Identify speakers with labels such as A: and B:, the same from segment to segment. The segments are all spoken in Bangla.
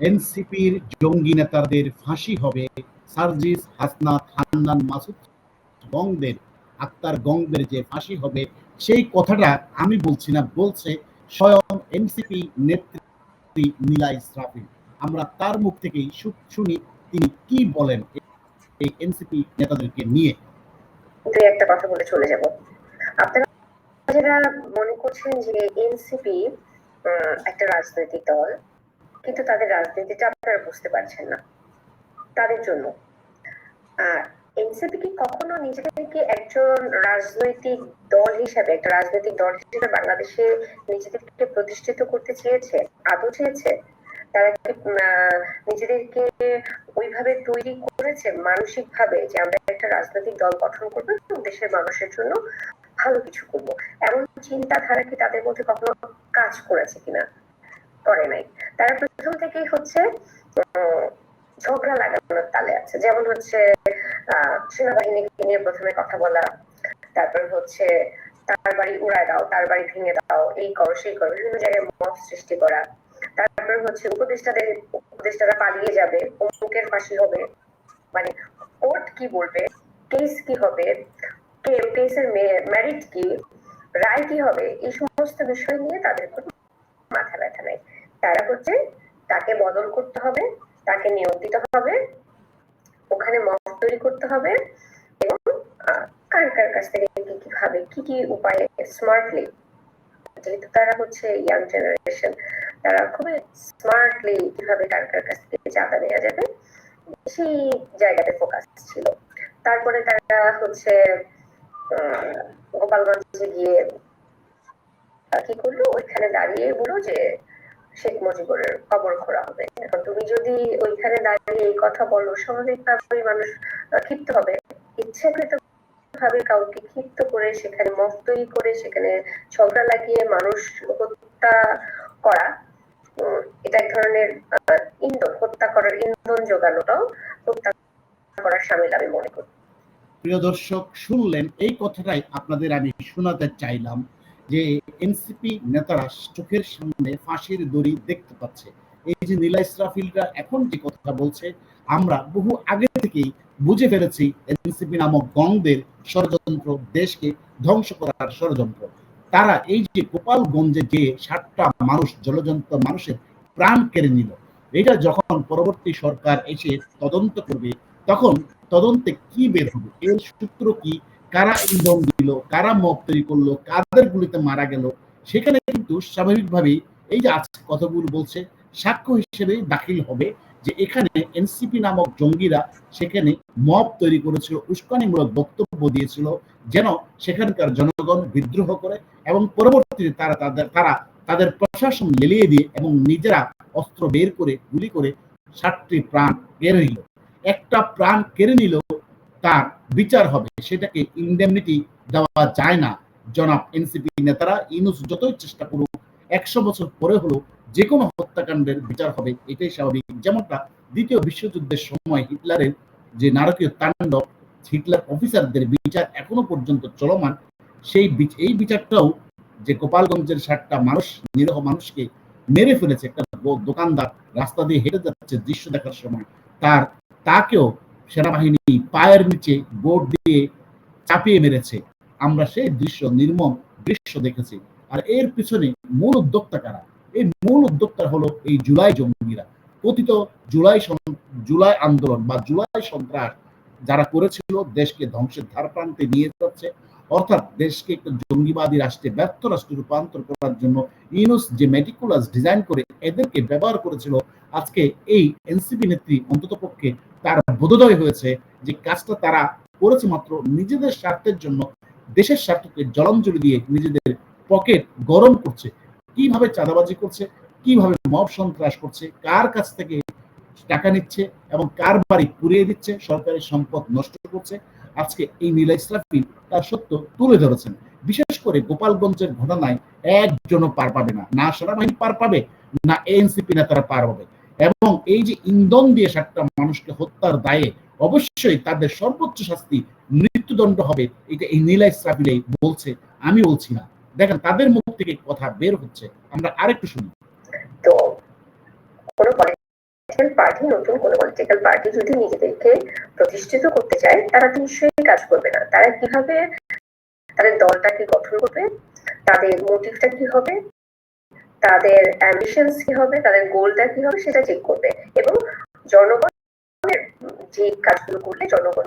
A: এনসিপির জঙ্গি নেতাদের ফাঁসি হবে সার্জিস হাসনাত, হান্নান মাসুদ গংদের, আক্তার গংদের যে ফাঁসি হবে, সেই কথাটা আমি বলছি না, বলছে স্বয়ং এনসিপি নেত্রী নীলা ইসরাফিল আমরা তার মুখ থেকেই শুনি তিনি কি বলেন এই এনসিপি নেতাদেরকে নিয়ে।
B: একটা কথা বলে চলে যাব। আপনারা যারা মনে করছেন যে এনসিপি একটা রাজনৈতিক দল কিন্তু তাদের রাজনীতিটা আপনারা বুঝতে পারছেন না। তাদের জন্য। এনসিপি কি কখনো নিজেদেরকে একজন রাজনৈতিক দল হিসাবে, একটা রাজনৈতিক দল হিসেবে বাংলাদেশে নিজেদেরকে প্রতিষ্ঠিত করতে চেয়েছে, আদৌ চেয়েছে? তারা কি নিজেদেরকে ওইভাবে তৈরি করেছে মানসিক ভাবে যে আমরা একটা রাজনৈতিক দল গঠন করব এবং দেশের মানুষের জন্য ভালো কিছু করব? এমন চিন্তাধারা কি তাদের মধ্যে কখনো কাজ করেছে কিনা? করে নাই। তারা প্রথম থেকেই হচ্ছে ঝগড়া লাগানোর তালে আছে। যেমন হচ্ছে সেনাবাহিনীকে নিয়ে প্রথমে কথা বলা, তারপর হচ্ছে, তার বাড়ি উড়ায় দাও, তার বাড়ি ভেঙে দাও, এই করো, সেই করো, বিভিন্ন জায়গায় মত সৃষ্টি করা। তারপর হচ্ছে, উপদেষ্টাদের, উপদেষ্টারা পালিয়ে যাবে, অমুকের ফাঁসি হবে। মানে কোর্ট কি বলবে? কেস কি হবে? কেসের মেরিট কি? রায় কি হবে? এই সমস্ত বিষয় নিয়ে তাদের কোনো মাথা ব্যথা নাই। তারা হচ্ছে তাকে বদল করতে হবে, তাকে নিয়োগ দিতে হবে, ওখানে মত তৈরি করতে হবে এবং কার কার কাছ থেকে কি কি ভাবে, কি কি উপায়ে স্মার্টলি যেহেতু তারা হচ্ছে ইয়াং জেনারেশন তারা খুবই স্মার্টলি কীভাবে কার কার কাছ থেকে চাঁদা নেওয়া যাবে, সেই জায়গাতে ফোকাস ছিল। তারপরে তারা হচ্ছে গোপালগঞ্জে গিয়ে কি করল? ওইখানে দাঁড়িয়ে বলল যে শেখ মুজিবুরের কবর খোঁড়া হবে। এখন তুমি যদি ওইখানে দাঁড়িয়ে এই কথা বলো, স্বাভাবিকভাবেই মানুষ ক্ষিপ্ত হবে। ইচ্ছাকৃত ভাবে কাউকে ক্ষিপ্ত করে সেখানে মত তৈরি করে সেখানে ঝগড়া লাগিয়ে মানুষ হত্যা করা এটা এক ধরনের ইন্ধন, হত্যা করার ইন্ধন যোগানোটাও হত্যা করার সামিল আমি মনে করি।
A: প্রিয় দর্শক, শুনলেন এই কথাটাই আপনাদের আমি শোনাতে চাইলাম। যে এনসিপি নেতারা চোখের সামনে ফাঁসির দড়ি দেখতে পাচ্ছে। এই যে নীলা ইসরাফিলরা এখন যে কথা বলছে, আমরা বহু আগে থেকেই বুঝে ফেলেছি এনসিপি নামক গংদের ষড়যন্ত্র দেশকে ধ্বংস করার ষড়যন্ত্র। তারা এই যে গোপালগঞ্জে যে ষাটটা মানুষ, জলজন্ত মানুষের প্রাণ কেড়ে নিল এটা যখন পরবর্তী সরকার এসে তদন্ত করবে, তখন তদন্তে কি বের হবে? এর সূত্র কি? কারা ইন্ধন দিল, কারা মব তৈরি করল, কাদের গুলিতে মারা গেল, সেখানে কিন্তু স্বাভাবিকভাবেই এই যে আজকে কথাগুলো বলছে, সাক্ষ্য হিসেবে দাখিল হবে যে এখানে এনসিপি নামক জঙ্গিরা সেখানে মব তৈরি করেছিল, উস্কানিমূলক বক্তব্য দিয়েছিল, যেন সেখানকার জনগণ বিদ্রোহ করে এবং পরবর্তীতে তারা তাদের তারা তাদের প্রশাসন লেলিয়ে দিয়ে এবং নিজেরা অস্ত্র বের করে, গুলি করে ষাটটি প্রাণ কেড়ে নিল। একটা প্রাণ কেড়ে নিল তার বিচার হবে, সেটাকে ইন্ডেমনিটি দেওয়া যায় না। জনাব এনসিপি নেতারা ইনুস যতই চেষ্টা করুক, একশো বছর পরে হলো যে কোনো হত্যাকাণ্ডের বিচার হবে, এটাই স্বাভাবিক। যেমনটা দ্বিতীয় বিশ্বযুদ্ধের সময় হিটলারের যে নারকীয় তাণ্ডব, হিটলার অফিসারদের বিচার এখনও পর্যন্ত চলমান, সেই এই বিচারটাও যে গোপালগঞ্জের ষাটটা মানুষ, নিরহ মানুষকে মেরে ফেলেছে, একটা দোকানদার রাস্তা দিয়ে হেঁটে যাচ্ছে দৃশ্য দেখার সময়, তার, তাকেও সেনাবাহিনী পায়ের নিচে বোর্ড দিয়ে চাপিয়ে মেরেছে। আমরা সেই দৃশ্য, নির্মম দৃশ্য দেখেছি। আর এর পিছনে মূল উদ্যোক্তা কারা? এই মূল উদ্যোক্তা হলো এই জুলাই জঙ্গিরা। কথিত জুলাই জুলাই আন্দোলন বা জুলাই সন্ত্রাস যারা করেছিল, দেশকে ধ্বংসের ধার প্রান্তে নিয়ে যাচ্ছে। অর্থাৎ দেশকে একটা জঙ্গিবাদী রাষ্ট্রে ব্যর্থ রাষ্ট্রে রূপান্তর করার জন্য ইউনুস যে মেটিকুলাস ডিজাইন করে এদেরকে ব্যবহার করেছিল, আজকে এই এনসিপি নেত্রী অন্তত পক্ষে তার বোধোদয় হয়েছে যে কাজটা তারা করেছে মাত্র নিজেদের স্বার্থের জন্য। দেশের স্বার্থকে জলাঞ্জলি দিয়ে নিজেদের পকেট গরম করছে। কীভাবে চাঁদাবাজি করছে, কীভাবে মব সন্ত্রাস করছে, কার কাছ থেকে টাকা নিচ্ছে এবং কার বাড়ি পুড়িয়ে দিচ্ছে, সরকারি সম্পদ নষ্ট করছে, আজকে এই নীলা ইসরাফিল তার সত্য তুলে ধরেছেন। বিশেষ করে গোপালগঞ্জের ঘটনায় একজনও পার পাবে না। না সেনাবাহিনী পার পাবে, না এনসিপি নেতারা পার হবে। এবং এই যে ইন্ধন দিয়ে সাতটা মানুষকে হত্যার দায়ে অবশ্যই তাদের সর্বোচ্চ শাস্তি মৃত্যুদণ্ড হবে, এটা এই নীলা ইসরাফিলে বলছে, আমি বলছি না। দেখেন, তাদের মুখ থেকে কথা বের হচ্ছে। আমরা আরেকটু শুনি।
B: তো পার্টি নতুন কোনো পলিটিক্যাল পার্টি যদি নিজেদেরকে প্রতিষ্ঠিত করতে চায়, তারা নিশ্চয়ই কাজ করবে না। তারা কীভাবে তাদের দলটাকে গঠন করবে, তাদের মোটিভটা কি হবে তাদের অ্যাম্বিশনস কি হবে, তাদের গোলটা কি হবে সেটা চেক করবে। এবং জনগণের যে কাজগুলো করলে জনগণ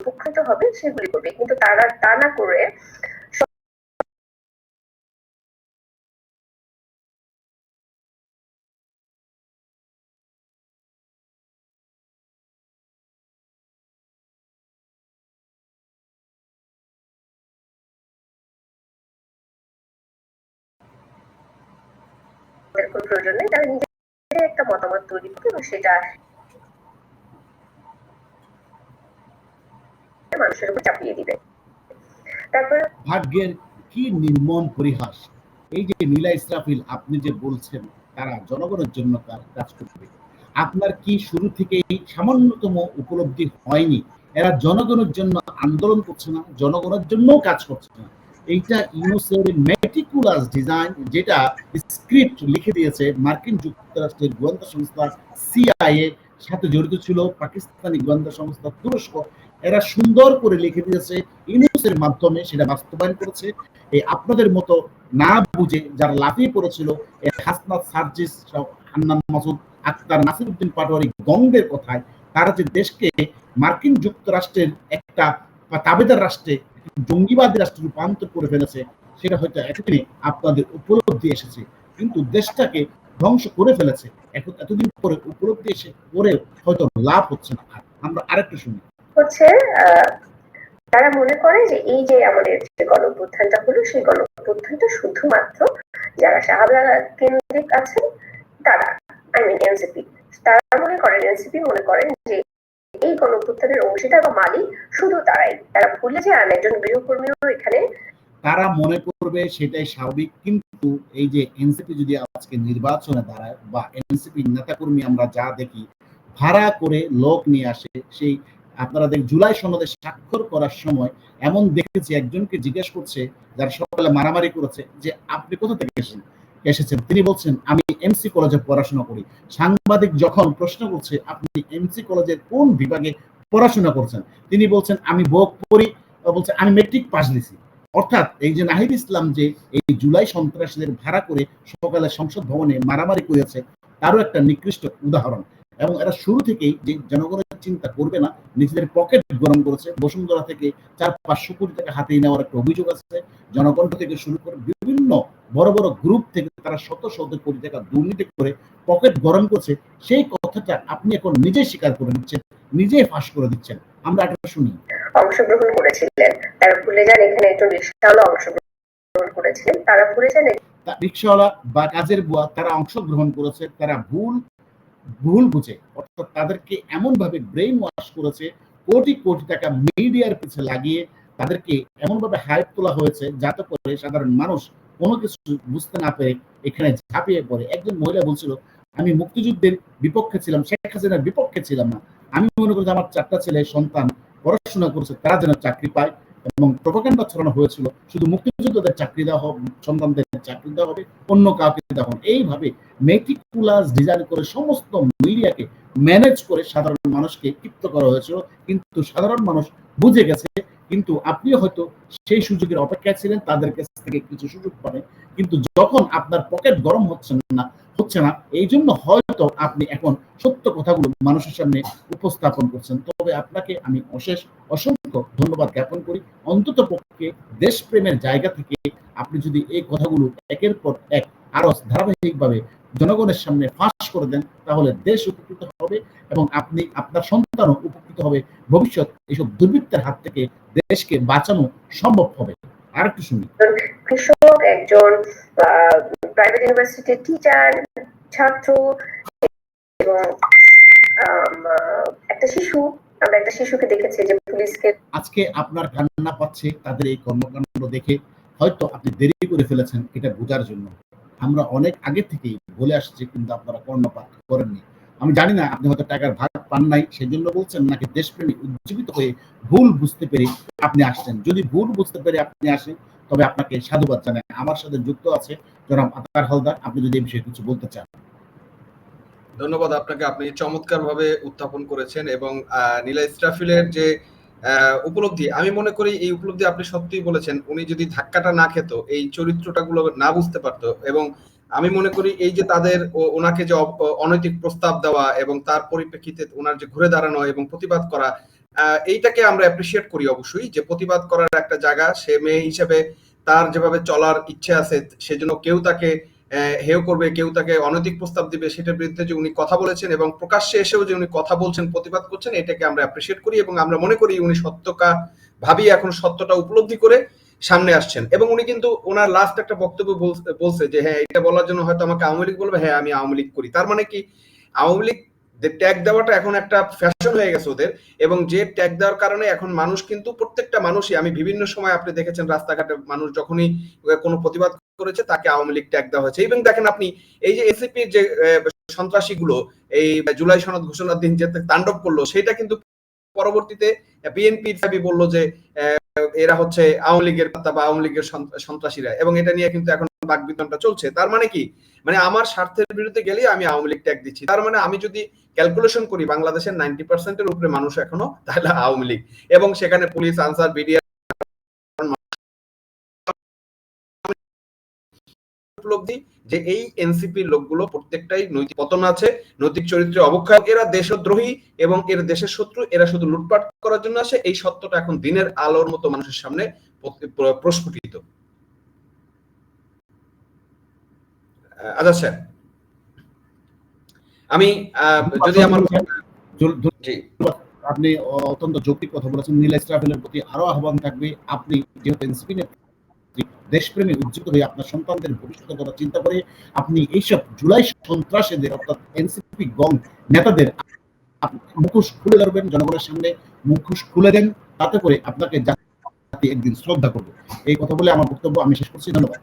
B: উপকৃত হবে সেগুলি করবে। কিন্তু তারা তা না করে কোনো প্রয়োজন নেই তারা নিজেদের একটা মতামত তৈরি করবে এবং সেটা মানুষের উপর চাপিয়ে দিবে।
A: ভাগ্যের কি নির্মম পরিহাস? এই যে নীলা ইসরাফিল, আপনি যে বলছেন, তারা জনগণের জন্য কাজ করবে। আপনার কি শুরু থেকেই সামান্যতম উপলব্ধি হয়নি? এরা জনগণের জন্য আন্দোলন করছে না, জনগণের জন্য কাজ করছে না। এইটা ইউনুসের মেটিকুলাস ডিজাইন যেটা স্ক্রিপ্ট লিখে দিয়েছে মার্কিন যুক্তরাষ্ট্রের গোয়েন্দা সংস্থা সিআইএ সাথে জড়িত ছিল পাকিস্তানি গোয়েন্দা সংস্থা তুরস্ক। এরা সুন্দর করে লিখে দিয়েছে ইউনুসের মাধ্যমে, সেটা বাস্তবায়ন করেছে। এই আপনাদের মতো না বুঝে যারা লাফিয়ে পড়েছিল, এই হাসনাত সার্জিস, হান্নান মাসুদ, আক্তার নাসিরুদ্দিন পাটোয়ারি গঙ্গের কথায়, তারা যে দেশকে মার্কিন যুক্তরাষ্ট্রের একটা তাবেদার রাষ্ট্রে, জঙ্গিবাদী রাষ্ট্রে রূপান্তর করে ফেলেছে সেটা হয়তো এতদিনে আপনাদের উপলব্ধি এসেছে, কিন্তু দেশটাকে ধ্বংস করে ফেলেছে। এখন এতদিন পরে উপলব্ধি এসে করে হয়তো লাভ হচ্ছে না। আমরা আরেকটু শুনি।
B: হচ্ছে তারা মনে করে যে এই যে আমাদের যে গণঅভ্যুত্থানটা হলো, সেই গণঅভ্যুত্থানটা শুধুমাত্র যারা শাহবাগ কেন্দ্রিক আছেন, তারা আই মিন এনসিপি তারা মনে করেন এনসিপি মনে করেন যে এই গণঅভ্যুত্থানের অংশীদার বা মালিক শুধু তারাই। তারা ভুলে যান একজন গৃহকর্মীও এখানে
A: তারা মনে করবে সেটাই স্বাভাবিক, কিন্তু এই যে এনসিপি যদি আজকে নির্বাচনে দাঁড়ায় বা এনসিপি নেতাকর্মী আমরা যা দেখি, ভাড়া করে লোক নিয়ে আসে, সেই আপনারা দেখ, জুলাই সনদে স্বাক্ষর করার সময় এমন দেখেছি, একজনকে জিজ্ঞেস করছে, যারা সকালে মারামারি করেছে, যে আপনি কোথা থেকে এসেছেন? এসেছেন। তিনি বলছেন, আমি এমসি কলেজে পড়াশোনা করি। সাংবাদিক যখন প্রশ্ন করছে, আপনি এমসি কলেজের কোন বিভাগে পড়াশোনা করছেন? তিনি বলছেন, আমি ভোগ পড়ি, বলছে, আমি মেট্রিক পাস দিছি। অর্থাৎ এই যে নাহিদ ইসলাম যে এই জুলাই সন্ত্রাসীদের ভাড়া করে সকালে সংসদ ভবনে মারামারি করেছে, তারও একটা নিকৃষ্ট উদাহরণ। এবং এরা শুরু থেকেই যে জনগণের চিন্তা করবে না, নিজেদের পকেট গরম করেছে। বসুন্ধরা থেকে চার পাঁচশো কোটি টাকা হাতিয়ে নেওয়ার একটা অভিযোগ আছে। জনকণ্ঠ থেকে শুরু করে বিভিন্ন বড় বড় গ্রুপ থেকে তারা শত শত কোটি টাকা দুর্নীতি করে পকেট গরম করছে। সেই কথাটা আপনি এখন নিজে স্বীকার করে নিচ্ছেন, নিজেই ফাঁস করে দিচ্ছেন। আমরা একটা শুনি।
B: অংশগ্রহণ করেছিলেন। তারা ভুলে যান, এখানে একজন রিক্সাওয়ালা অংশগ্রহণ করেছিলেন। তারা ভুলে যান
A: রিক্সাওয়ালা বা কাজের বুয়া তারা অংশগ্রহণ করেছে, তারা ভুল ভুল বুঝে। অর্থাৎ তাদেরকে ব্রেন ওয়াশ করেছে, কোটি কোটি টাকা মিডিয়ার পিছে লাগিয়ে তাদেরকে হাইপ তোলা হয়েছে, যাতে করে সাধারণ মানুষ কোনো কিছু বুঝতে না পেরে এখানে ঝাঁপিয়ে পড়ে। একজন মহিলা বলছিল, আমি মুক্তিযুদ্ধের বিপক্ষে ছিলাম, শেখ হাসিনার বিপক্ষে ছিলাম না। আমি মনে করি আমার চারটা ছেলে সন্তান পড়াশোনা করেছে, তারা যেন চাকরি পায় এবং প্রোপাগান্ডা ছড়ানো হয়েছিল। শুধু মুক্তিযোদ্ধাদের চাকরি দেওয়া হবে, সন্তানদের চাকরি দেওয়া হবে, অন্য কাউকে দেওয়া হবে এইভাবে মেটিকুলাস ডিজাইন করে সমস্ত মিডিয়াকে ম্যানেজ করে সাধারণ মানুষকে ক্ষিপ্ত করা হয়েছিল। কিন্তু সাধারণ মানুষ বুঝে গেছে, কিন্তু আপনিও হয়তো সেই সুযোগের অপেক্ষায় ছিলেন, তাদের কাছ থেকে কিছু সুযোগ পাবেন। কিন্তু যখন আপনার পকেট গরম হচ্ছে না হচ্ছে না। এই জন্য হয়তো আপনি এখন সত্য কথাগুলো মানুষের সামনে উপস্থাপন করছেন। তবে আপনাকে আমি অশেষ অসংখ্য ধন্যবাদ জ্ঞাপন করি। অন্তত পক্ষে দেশপ্রেমের জায়গা থেকে আপনি যদি এই কথাগুলো একের পর এক আরও ধারাবাহিকভাবে জনগণের সামনে ফাঁস করে দেন, তাহলে দেশ উপকৃত হবে এবং আপনি আপনার সন্তানও উপকৃত হবে। ভবিষ্যৎ এইসব দুর্বৃত্তের হাত থেকে দেশকে বাঁচানো সম্ভব হবে। আর একটু শুনি
B: কৃষক একজন প্রাইভেট ইউনিভার্সিটির টিচার ছাত্র এবং একটা শিশু। আমরা একটা শিশুকে দেখেছি যে পুলিশকে
A: আজকে আপনার কান্না পাচ্ছে তাদের এই কর্মকাণ্ড দেখে। হয়তো আপনি দেরি করে ফেলেছেন এটা বোঝার জন্য। আমরা অনেক আগে থেকেই বলে আসছি কিন্তু আপনারা কর্ণপাত করেননি। আমি জানি না আপনি হয়তো টাকার ভাগ পান নাই, সেজন্য বলছেন নাকি দেশপ্রেমী উজ্জীবিত হয়ে ভুল বুঝতে পেরে আপনি আসছেন। যদি ভুল বুঝতে পেরে আপনি আসেন, তবে আপনাকে সাধুবাদ জানাই। আমার সাথে যুক্ত আছে জনাব আতার হালদার। আপনি যদি এই বিষয়ে কিছু বলতে চান।
C: ধন্যবাদ আপনাকে। আপনি চমৎকারভাবে উত্থাপন করেছেন এবং নীলা ইসরাফিলের যে উপলব্ধি, আমি মনে করি এই উপলব্ধি আপনি সত্যিই বলেছেন। উনি যদি ধাক্কাটা না খেত, এই চরিত্রটা গুলো না বুঝতে পারতো এবং আমি মনে করি এই যে তাদের ওনাকে যে অনৈতিক প্রস্তাব দেওয়া এবং তার পরিপ্রেক্ষিতে ওনার যে ঘুরে দাঁড়ানো এবং প্রতিবাদ করা এইটাকে আমরা অ্যাপ্রিসিয়েট করি অবশ্যই যে প্রতিবাদ করার একটা জায়গা সে মেয়ে হিসেবে তার যেভাবে চলার ইচ্ছে আছে সেজন্য কেউ তাকে হেয় করবে, কেউ তাকে অনৈতিক প্রস্তাব দিবে সেটার বিরুদ্ধে যে উনি কথা বলেছেন এবং প্রকাশ্যে এসেও যে উনি কথা বলছেন, প্রতিবাদ করছেন, এটাকে আমরা অ্যাপ্রিসিয়েট করি এবং আমরা মনে করি উনি সত্যকা ভাবি এখন সত্যটা উপলব্ধি করে সামনে আসছেন। এবং উনি কিন্তু ওনার লাস্ট একটা বক্তব্য বলছে- যে হ্যাঁ এটা বলার জন্য হয়তো আমাকে আওয়ামী লীগ বলবে হ্যাঁ আমি আওয়ামী লীগ করি। তার মানে কি, আওয়ামী লীগ ট্যাগ দেওয়াটা এখন একটা ফ্যাশন হয়ে গেছে ওদের, এবং যে ট্যাগ দেওয়ার কারণে এখন মানুষ কিন্তু, প্রত্যেকটা মানুষই, আমি বিভিন্ন সময় আপনি দেখেছেন রাস্তাঘাটে মানুষ যখনই কোনো প্রতিবাদ করেছে, তাকে আওয়ামী লীগ ট্যাগ দেওয়া হয়েছে। এবং দেখেন আপনি, এই যে এসিপির যে সন্ত্রাসী গুলো এই জুলাই সনদ ঘোষণার দিন যে তাণ্ডব করল সেটা কিন্তু পরবর্তীতে বিএনপি সাবি বলল যে এরা হচ্ছে আওয়ামী লীগের বা আওয়ামী লীগের সন্ত্রাসীরা। এবং এটা নিয়ে কিন্তু এখন বাকবিতনটা চলছে। তার মানে কি? মানে আমার স্বার্থের বিরুদ্ধে গেলেই আমি আওয়ামী লীগ ট্যাগ দিচ্ছি। তার মানে আমি যদি ক্যালকুলেশন করি, বাংলাদেশের নাইনটি পার্সেন্টের উপরে মানুষ এখনও, তাহলে আওয়ামী লীগ। এবং সেখানে পুলিশ, আনসার, বিডিআর উপলব্ধি যে এই এনসিপি লোকগুলো প্রত্যেকটাই নৈতিক পতন আছে নৈতিক চরিত্রে অবক্ষয়। এরা দেশদ্রোহী এবং এর দেশের শত্রু এরা শুধু লুটপাট করার জন্য আসে। এই সত্যটা এখন দিনের আলোর মতো মানুষের সামনে প্রস্ফুটিত। আজাদ স্যার। আমি যদি আমার জি।
A: আপনি অত্যন্ত যৌক্তিক কথা বলেছেন। নীলা ইসরাফিলের প্রতি আরও আহ্বান থাকবে। আপনি যেহেতু এনসিপি দেশপ্রেমী উজ্জীবিত হয়ে আপনার সন্তানদের ভবিষ্যতের কথা চিন্তা করে আপনি এইসব জুলাই সন্ত্রাসীদের অর্থাৎ এনসিপি গং নেতাদের মুখোশ খুলে ধরবেন, জনগণের সামনে মুখোশ খুলে দেন, তাতে করে আপনাকে জাতি একদিন শ্রদ্ধা করবে। এই কথা বলে আমার বক্তব্য আমি শেষ করছি, ধন্যবাদ।